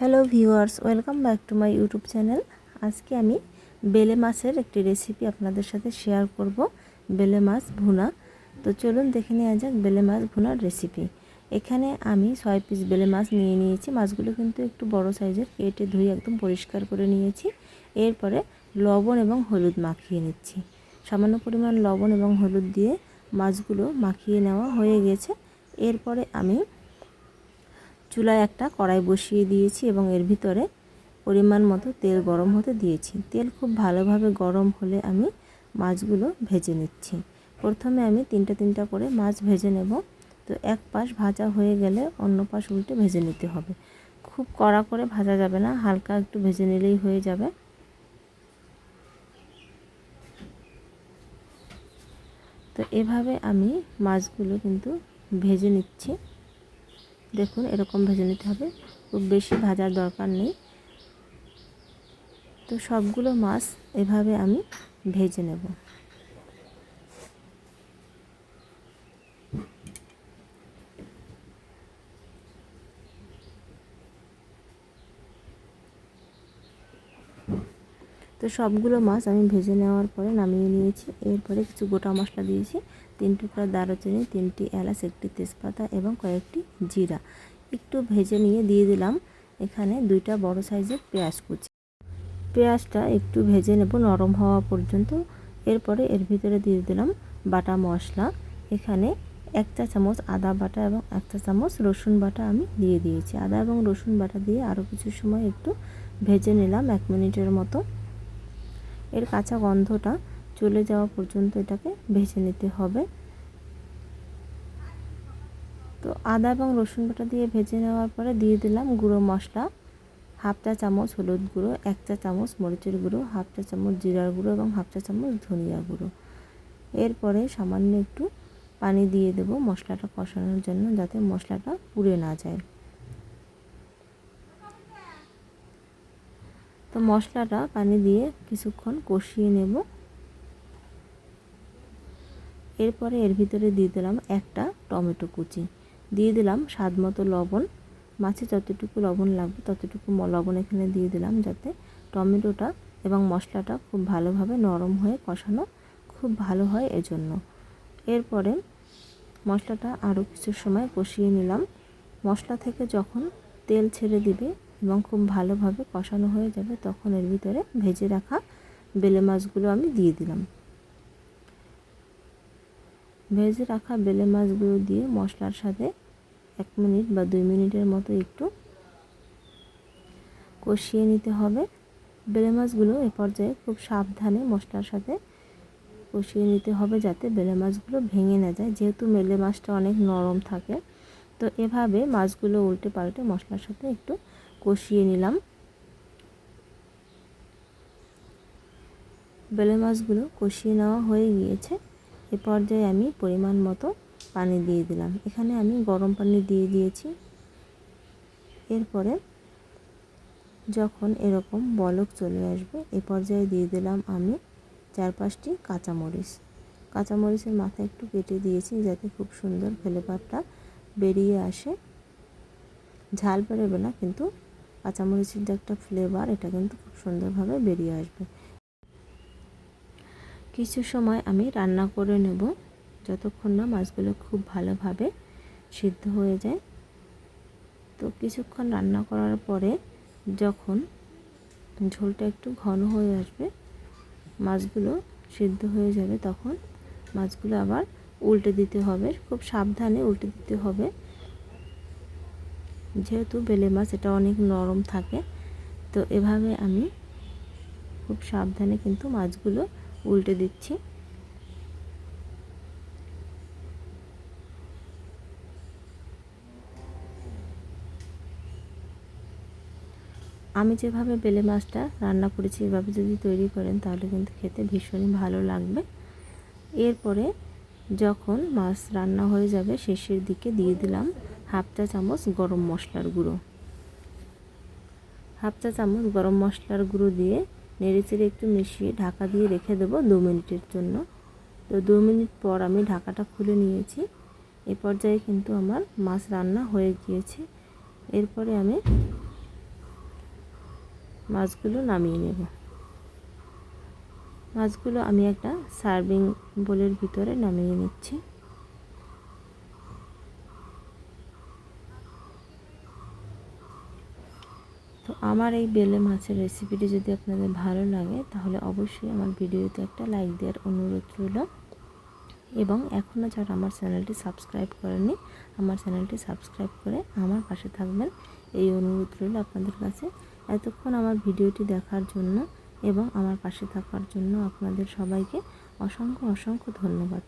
Hello viewers, welcome back to my YouTube channel. আজকে আমি বেলে মাছের একটি রেসিপি আপনাদের সাথে শেয়ার করব, বেলে মাছ ভুনা। তো চলুন দেখে নেওয়া যাক বেলে মাছ ভুনার রেসিপি। এখানে আমি ছয় পিস বেলে মাছ নিয়ে নিয়েছি। মাছগুলো কিন্তু একটু বড় সাইজের, কেটে ধুয়ে একদম পরিষ্কার করে নিয়েছি। এরপরে লবণ এবং হলুদ মাখিয়ে নিচ্ছি। সামান্য পরিমাণ লবণ এবং হলুদ দিয়ে মাছগুলো মাখিয়ে নেওয়া হয়ে গেছে। এরপরে আমি চুলায় একটা কড়াই বসিয়ে দিয়েছি এবং এর ভিতরে পরিমাণ মতো তেল গরম হতে দিয়েছি। তেল খুব ভালোভাবে গরম হলে আমি মাছগুলো ভেজে নিচ্ছি। প্রথমে আমি তিনটা তিনটা করে মাছ ভেজে নেব। তো এক পাশ ভাজা হয়ে গেলে অন্য পাশ উল্টে ভেজে নিতে হবে। খুব কড়া করে ভাজা যাবে না, হালকা একটু ভেজে নিলেই হয়ে যাবে। তো এভাবে আমি মাছগুলো কিন্তু ভেজে নিচ্ছি। দেখুন, এরকম ভেজে নিতে হবে। খুব বেশি ভাজার দরকার নেই। তো সবগুলো মাছ এভাবে আমি ভেজে নেব। তো সবগুলো মাছ আমি ভেজে নেওয়ার পরে নামিয়ে নিয়েছি। এরপরে কিছু গোটা মশলা দিয়েছি। তিন টুকরা দারুচিনি, তিনটি এলাচ, একটি তেজপাতা এবং কয়েকটি জিরা। একটু ভেজে নিয়ে দিয়ে দিলাম। এখানে দুইটা বড় সাইজের পেঁয়াজ কুচি। পেঁয়াজটা একটু ভেজে নেব নরম হওয়া পর্যন্ত। এরপরে এর ভিতরে দিয়ে দিলাম বাটা মশলা। এখানে এক চা চামচ আদা বাটা এবং এক চা চামচ রসুন বাটা আমি দিয়ে দিয়েছি। আদা এবং রসুন বাটা দিয়ে আরও কিছু সময় একটু ভেজে নিলাম এক মিনিটের মতো। এর কাঁচা গন্ধটা চলে যাওয়া পর্যন্ত এটাকে ভেজে নিতে হবে। তো আদা এবং রসুন বাটা দিয়ে ভেজে নেওয়ার পরে দিয়ে দিলাম গুঁড়ো মশলা, হাফ চা চামচ হলুদ গুঁড়ো, এক চা চামচ মরিচের গুঁড়ো, হাফ চা চামচ জিরার গুঁড়ো এবং হাফ চা চামচ ধনিয়া গুঁড়ো। এরপরে সামান্য একটু পানি দিয়ে দেব মশলাটা কষানোর জন্য যাতে মশলাটা পুড়ে না যায়। তো মশলাটা পানি দিয়ে কিছুক্ষণ কষিয়ে নেব। এরপরে এর ভিতরে দিয়ে দিলাম একটা টমেটো কুচি। দিয়ে দিলাম স্বাদ মতো লবণ। মাছে যতটুকু লবণ লাগবে ততটুকু লবণ এখানে দিয়ে দিলাম যাতে টমেটোটা এবং মশলাটা খুব ভালোভাবে নরম হয়ে কষানো খুব ভালো হয় এজন্য। এরপরে মশলাটা আরও কিছু সময় কষিয়ে নিলাম। মশলা থেকে যখন তেল ছেড়ে দিবে এবং খুব ভালোভাবে কষানো হয়ে যাবে, তখন এর ভিতরে ভেজে রাখা বেলে মাছগুলো আমি দিয়ে দিলাম। ভেজে রাখা বেলে মাছগুলো দিয়ে মশলার সাথে এক মিনিট বা দুই মিনিটের মতো একটু কষিয়ে নিতে হবে। বেলে মাছগুলো এ পর্যায়ে খুব সাবধানে মশলার সাথে কষিয়ে নিতে হবে যাতে বেলে মাছগুলো ভেঙে না যায়। যেহেতু বেলে মাছটা অনেক নরম থাকে, তো এভাবে মাছগুলো উল্টে পাল্টে মশলার সাথে একটু কষিয়ে নিলাম। বেলে মাছগুলো কষিয়ে নেওয়া হয়ে গিয়েছে। এ পর্যায়ে আমি পরিমাণ মতো পানি দিয়ে দিলাম। এখানে আমি গরম পানি দিয়ে দিয়েছি। এরপরে যখন এরকম বলক চলে আসবে, এ পর্যায়ে দিয়ে দিলাম আমি চার পাঁচটি কাঁচামরিচ। কাঁচামরিচের মাথা একটু কেটে দিয়েছি যাতে খুব সুন্দর ফ্লেভারটা বেরিয়ে আসে। ঝাল বেরোবে না, কিন্তু কাঁচামরিচের যে একটা ফ্লেভার এটা কিন্তু খুব সুন্দরভাবে বেরিয়ে আসবে। কিছু সময় আমি রান্না করে নেব, যতক্ষণ না মাছগুলো খুব ভালোভাবে সিদ্ধ হয়ে যায়। তো কিছুক্ষণ রান্না করার পরে যখন ঝোলটা একটু ঘন হয়ে আসবে, মাছগুলো সিদ্ধ হয়ে যাবে, তখন মাছগুলো আবার উল্টে দিতে হবে। খুব সাবধানে উল্টে দিতে হবে। যেহেতু বেলে মাছ, এটা অনেক নরম থাকে, তো এভাবে আমি খুব সাবধানে কিন্তু মাছগুলো উল্টে দিচ্ছি। আমি যেভাবে বেলে মাছটা রান্না করেছি, এভাবে যদি তৈরি করেন, তাহলে কিন্তু খেতে ভীষণই ভালো লাগবে। এরপরে যখন মাছ রান্না হয়ে যাবে, শেষের দিকে দিয়ে দিলাম হাফ চা চামচ গরম মশলার গুঁড়ো। হাফ চা চামচ গরম মশলার গুঁড়ো দিয়ে নেড়ে চেড়ে একটু মিশিয়ে ঢাকা দিয়ে রেখে দেবো দু মিনিটের জন্য। তো দু মিনিট পর আমি ঢাকাটা খুলে নিয়েছি। এ পর্যায়ে কিন্তু আমার মাছ রান্না হয়ে গিয়েছে। এরপরে আমি মাছগুলো নামিয়ে নেব। মাছগুলো আমি একটা সার্ভিং বোলের ভিতরে নামিয়ে নিচ্ছি। তো আমার এই বেলে মাছের রেসিপিটি যদি আপনাদের ভালো লাগে, তাহলে অবশ্যই আমার ভিডিওতে একটা লাইক দেওয়ার অনুরোধ রইল। এবং এখনও যারা আমার চ্যানেলটি সাবস্ক্রাইব করেনি আমার চ্যানেলটি সাবস্ক্রাইব করে আমার পাশে থাকবেন। এই অনুরোধ রইল আপনাদের কাছে। এতক্ষণ আমার ভিডিওটি দেখার জন্য এবং আমার পাশে থাকার জন্য আপনাদের সবাইকে অসংখ্য অসংখ্য ধন্যবাদ।